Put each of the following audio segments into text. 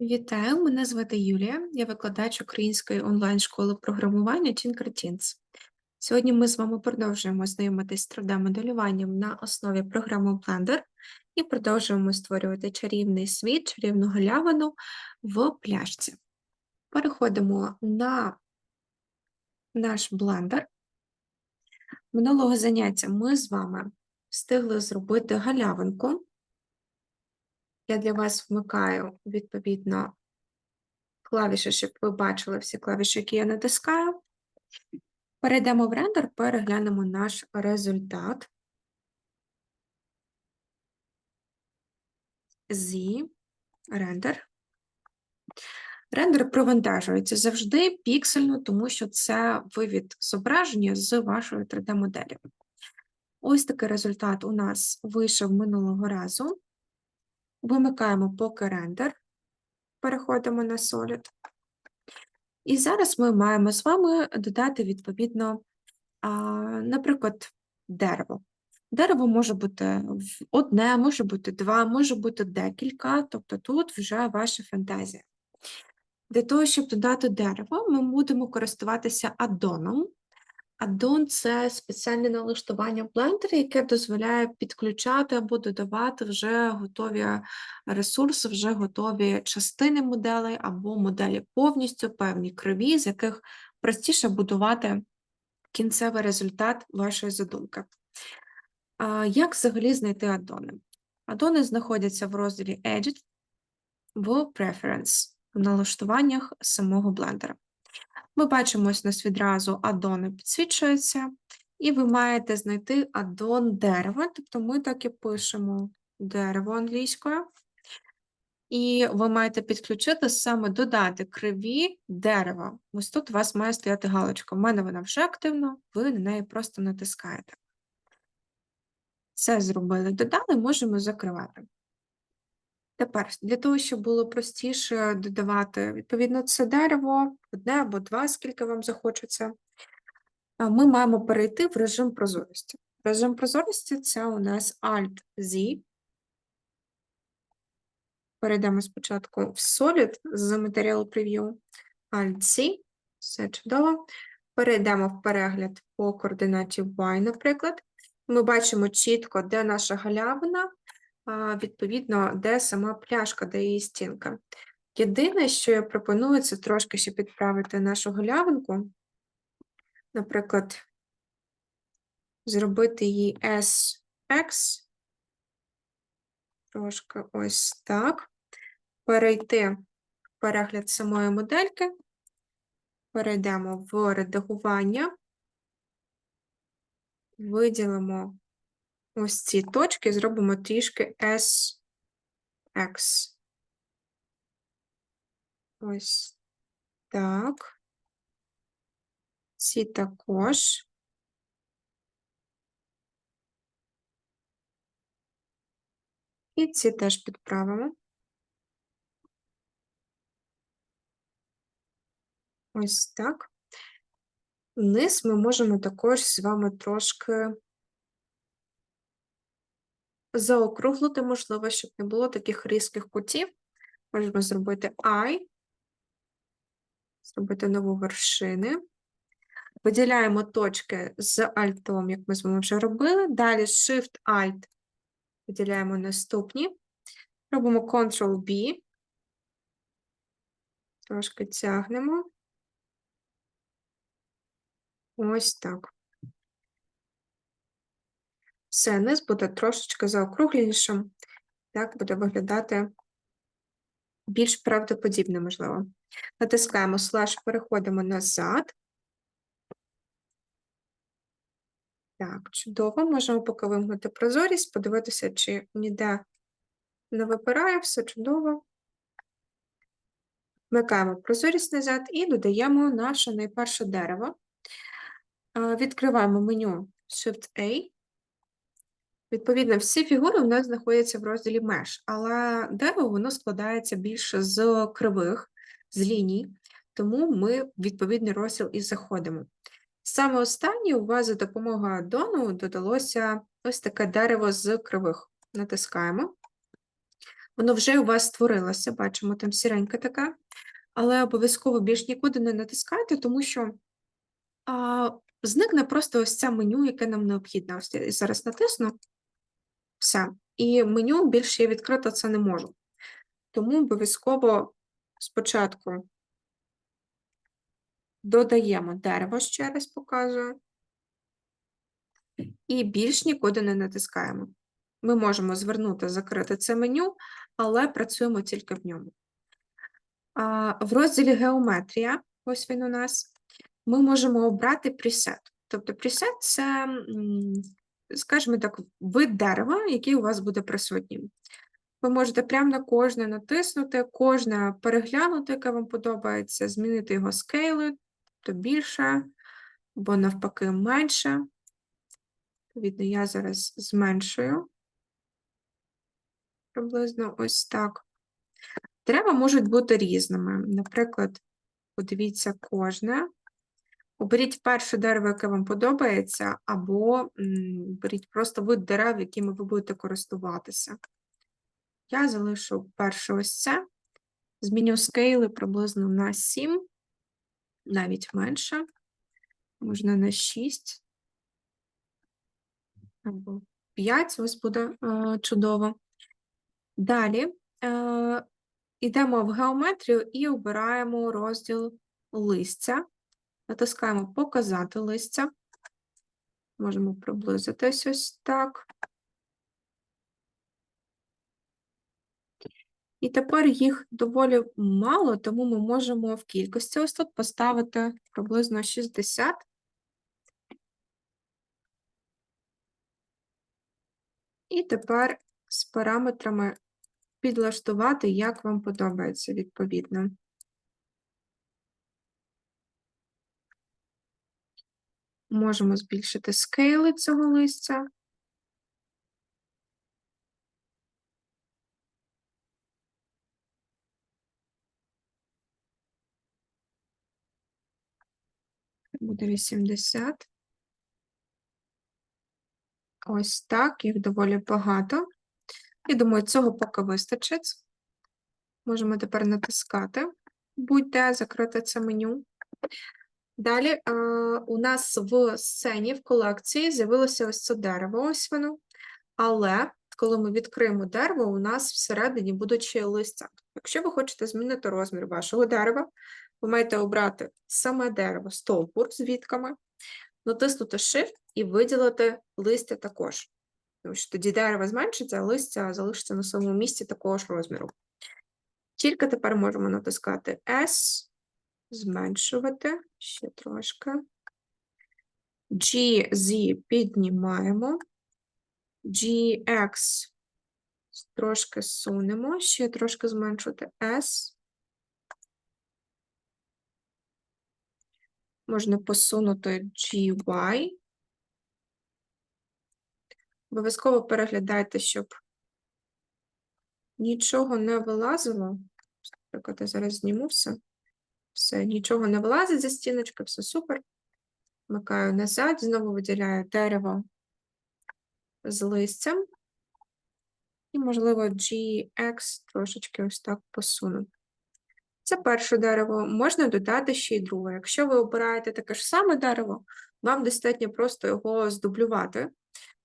Вітаю, мене звати Юлія, я викладач української онлайн-школи програмування Tinkertins. Сьогодні ми з вами продовжуємо знайомитись з 3D-моделюванням на основі програми Blender і продовжуємо створювати чарівний світ, чарівну галявину в пляшці. Переходимо на наш Blender. Минулого заняття ми з вами встигли зробити галявинку. Я для вас вмикаю, відповідно, клавіші, щоб ви бачили всі клавіші, які я натискаю. Перейдемо в рендер, переглянемо наш результат. Зі, рендер. Рендер провантажується завжди піксельно, тому що це вивід зображення з вашої 3D-моделі. Ось такий результат у нас вийшов минулого разу. Вимикаємо поки рендер, переходимо на Solid. І зараз ми маємо з вами додати, відповідно, наприклад, дерево. Дерево може бути одне, може бути два, може бути декілька, тобто тут вже ваша фантазія. Для того, щоб додати дерево, ми будемо користуватися аддоном. Addon – це спеціальне налаштування в Blender, яке дозволяє підключати або додавати вже готові ресурси, вже готові частини моделей або моделі повністю, певні криві, з яких простіше будувати кінцевий результат вашої задумки. Як взагалі знайти аддони? Аддони знаходяться в розділі Edit в Preference, в налаштуваннях самого блендера. Ми бачимо, ось нас відразу аддони підсвічуються, і ви маєте знайти аддон дерева, тобто ми так і пишемо дерево англійською. І ви маєте підключити саме додати криві дерева. Ось тут у вас має стояти галочка. У мене вона вже активна, ви на неї просто натискаєте. Це зробили, додали, можемо закривати. Тепер, для того, щоб було простіше додавати, відповідно, це дерево, одне або два, скільки вам захочеться, ми маємо перейти в режим прозорості. Режим прозорості це у нас Alt-Z. Перейдемо спочатку в Solid з Material Preview. Alt-C, все чудово. Перейдемо в перегляд по координаті Y, наприклад. Ми бачимо чітко, де наша галявина, відповідно, де сама пляшка, де її стінка. Єдине, що я пропоную, це трошки ще підправити нашу галявинку. Наприклад, зробити її SX. Трошки ось так. Перейти в перегляд самої модельки. Перейдемо в редагування. Виділимо ось ці точки, зробимо трішки SX. Ось так. Ці також. І ці теж підправимо. Ось так. Вниз ми можемо також з вами трошки заокруглити, можливо, щоб не було таких різких кутів. Можемо зробити I, зробити нову вершини. Виділяємо точки з альтом, як ми з вами вже робили. Далі Shift-Alt, виділяємо наступні. Робимо Ctrl-B. Трошки тягнемо. Ось так. Все, низ буде трошечки заокругленішим. Так буде виглядати більш правдоподібно, можливо. Натискаємо слеш, переходимо назад. Так, чудово. Можемо поки вимкнути прозорість, подивитися, чи ніде не випирає, все чудово. Вмикаємо прозорість назад і додаємо наше найперше дерево. Е, Відкриваємо меню Shift-A. Відповідно, всі фігури у нас знаходяться в розділі Mesh, але дерево воно складається більше з кривих, з ліній, тому ми відповідний розділ і заходимо. Саме останнє у вас за допомогою аддону додалося ось таке дерево з кривих. Натискаємо. Воно вже у вас створилося, бачимо, там сіреньке таке, але обов'язково більш нікуди не натискайте, тому що а, зникне просто ось це меню, яке нам необхідне. Ось я зараз натисну. Все. І меню більше я відкрити це не можу. Тому обов'язково спочатку додаємо дерево, ще раз показую, і більш нікуди не натискаємо. Ми можемо звернути, закрити це меню, але працюємо тільки в ньому. В розділі Геометрія, ось він у нас, ми можемо обрати пресет. Тобто пресет – це, скажімо так, вид дерева, який у вас буде присутнім. Ви можете прямо на кожне натиснути, кожне переглянути, яке вам подобається, змінити його скейли, то більше, або навпаки менше. Відповідно, я зараз зменшую приблизно ось так. Дерева можуть бути різними. Наприклад, подивіться кожне. Оберіть перше дерево, яке вам подобається, або беріть просто вид дерев, якими ви будете користуватися. Я залишу перше ось це. Зміню скейли приблизно на 7, навіть менше. Можна на 6 або 5, ось буде е, чудово. Далі е, йдемо в геометрію і обираємо розділ листя. Натискаємо Показати листя. Можемо приблизитись ось так. І тепер їх доволі мало, тому ми можемо в кількості ось тут поставити приблизно 60. І тепер з параметрами підлаштувати, як вам подобається відповідно. Можемо збільшити скейли цього листя. Буде 80. Ось так, їх доволі багато. Я думаю, цього поки вистачить. Можемо тепер натискати будь-де, закрити це меню. Далі е, у нас в сцені, в колекції з'явилося ось це дерево, ось воно. Але коли ми відкриємо дерево, у нас всередині будуть листя. Якщо ви хочете змінити розмір вашого дерева, ви маєте обрати саме дерево, стовбур з вітками, натиснути Shift і виділити листя також. Тому що тоді дерево зменшиться, а листя залишиться на своєму місці такого ж розміру. Тільки тепер можемо натискати S, зменшувати ще трошки. GZ піднімаємо. GX трошки сунемо, ще трошки зменшити S. Можна посунути GY. Обов'язково переглядайте, щоб нічого не вилазило. Наприклад, я зараз зніму все. Все, нічого не вилазить зі стіночки, все супер. Вмикаю назад, знову виділяю дерево з листям. І, можливо, GX трошечки ось так посуну. Це перше дерево. Можна додати ще й друге. Якщо ви обираєте таке ж саме дерево, вам достатньо просто його здублювати.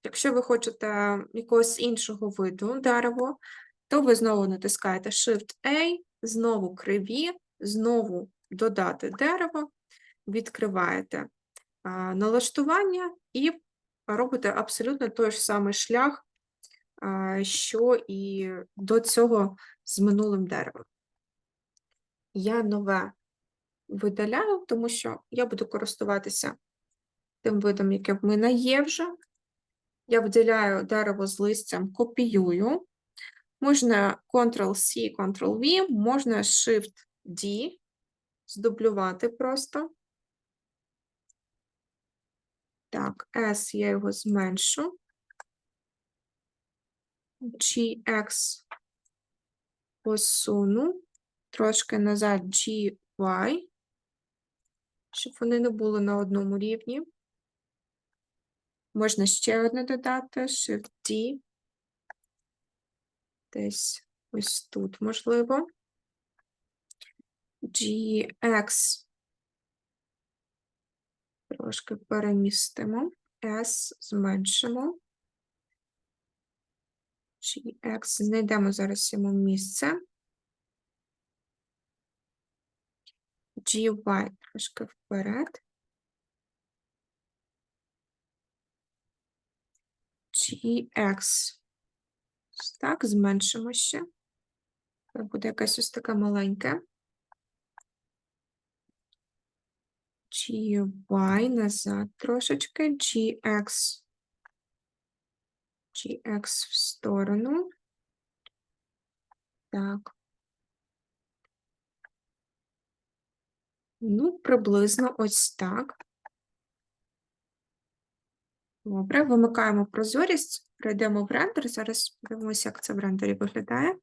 Якщо ви хочете якогось іншого виду дерево, то ви знову натискаєте Shift-A, знову криві, знову додати дерево, відкриваєте налаштування і робите абсолютно той ж самий шлях, що і до цього з минулим деревом. Я нове видаляю, тому що я буду користуватися тим видом, яке в мене є вже. Я виділяю дерево з листям, копіюю. Можна Ctrl-C, Ctrl-V, можна Shift-D, здублювати просто. Так, S я його зменшу. GX посуну. Трошки назад GY, щоб вони не були на одному рівні. Можна ще одне додати, Shift-D. Десь ось тут, можливо. GX трошки перемістимо, S зменшимо. GX знайдемо зараз йому місце. GY трошки вперед. GX. Так, зменшимо ще. Буде якась ось така маленька. GY назад трошечки. GX. GX в сторону. Так. Ну, приблизно ось так. Добре, вимикаємо прозорість, перейдемо в рендер. Зараз подивимося, як це в рендері виглядає.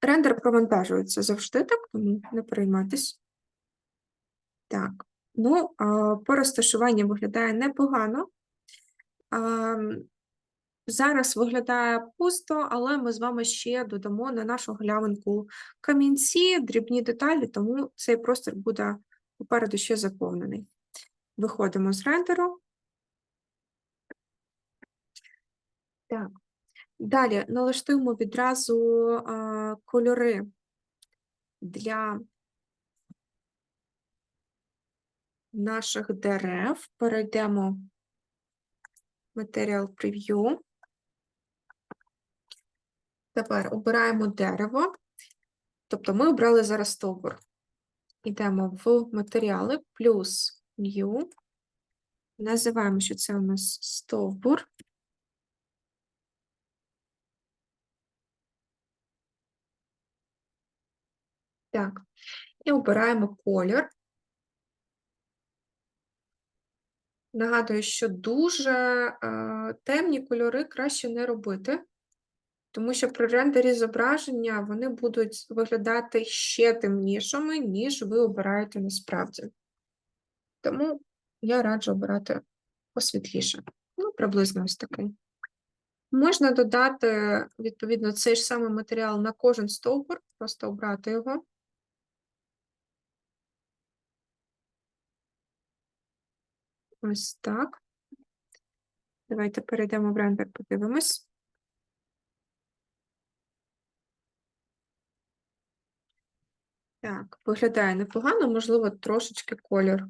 Рендер провантажується завжди так, тому не переймайтесь. Так, ну, по розташуванню виглядає непогано. Зараз виглядає пусто, але ми з вами ще додамо на нашу глявинку камінці, дрібні деталі, тому цей простір буде попереду ще заповнений. Виходимо з рендеру. Так. Далі налаштуємо відразу а, кольори для наших дерев. Перейдемо в Material Preview. Тепер обираємо дерево. Тобто ми обрали зараз стовбур. Йдемо в матеріали, плюс New. Називаємо, що це у нас стовбур. Так, і обираємо колір. Нагадую, що дуже е, темні кольори краще не робити, тому що при рендері зображення вони будуть виглядати ще темнішими, ніж ви обираєте насправді. Тому я раджу обирати посвітліше. Ну, приблизно ось такий. Можна додати, відповідно, цей ж самий матеріал на кожен стовбур, просто обрати його. Ось так. Давайте перейдемо в рендер, подивимось. Так, виглядає непогано, можливо, трошечки колір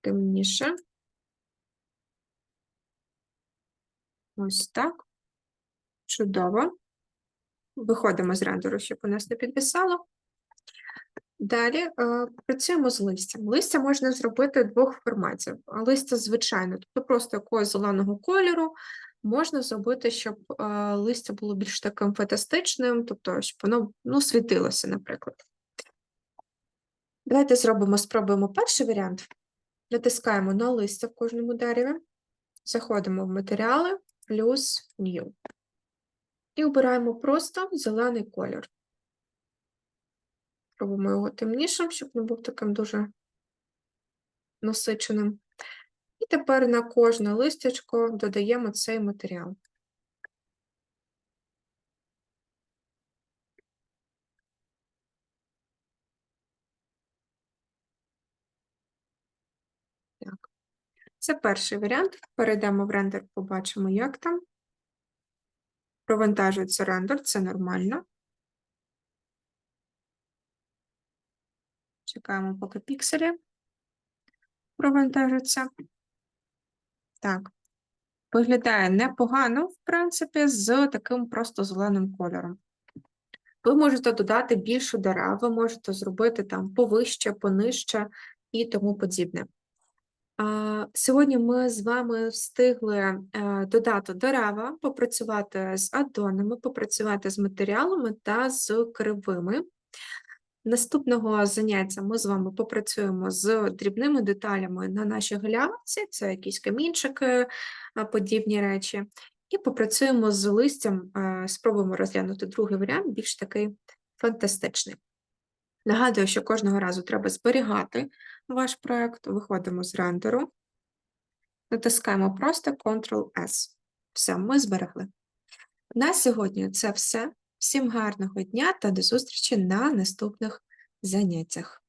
темніше. Ось так. Чудово. Виходимо з рендеру, щоб у нас не підвисало. Далі е, працюємо з листям. Листя можна зробити двох форматів. Листя звичайно, тобто просто якогось зеленого кольору. Можна зробити, щоб е, листя було більш таким фантастичним, тобто, щоб воно ну, світилося, наприклад. Давайте зробимо, спробуємо перший варіант. Натискаємо на листя в кожному дереві, заходимо в матеріали, плюс New. І обираємо просто зелений колір. Робимо його темнішим, щоб не був таким дуже насиченим. І тепер на кожне листячко додаємо цей матеріал. Так. Це перший варіант. Перейдемо в рендер, побачимо, як там. Провантажується рендер, це нормально. Чекаємо, поки пікселі провантажаться. Так, виглядає непогано, в принципі, з таким просто зеленим кольором. Ви можете додати більше дерев, ви можете зробити там повище, понижче і тому подібне. Сьогодні ми з вами встигли е, додати дерева, попрацювати з аддонами, попрацювати з матеріалами та з кривими. Наступного заняття ми з вами попрацюємо з дрібними деталями на нашій галявці, це якісь камінчики, подібні речі, і попрацюємо з листям, спробуємо розглянути другий варіант, більш такий фантастичний. Нагадую, що кожного разу треба зберігати ваш проєкт, виходимо з рендеру, натискаємо просто Ctrl-S. Все, ми зберегли. На сьогодні це все. Всім гарного дня та до зустрічі на наступних заняттях.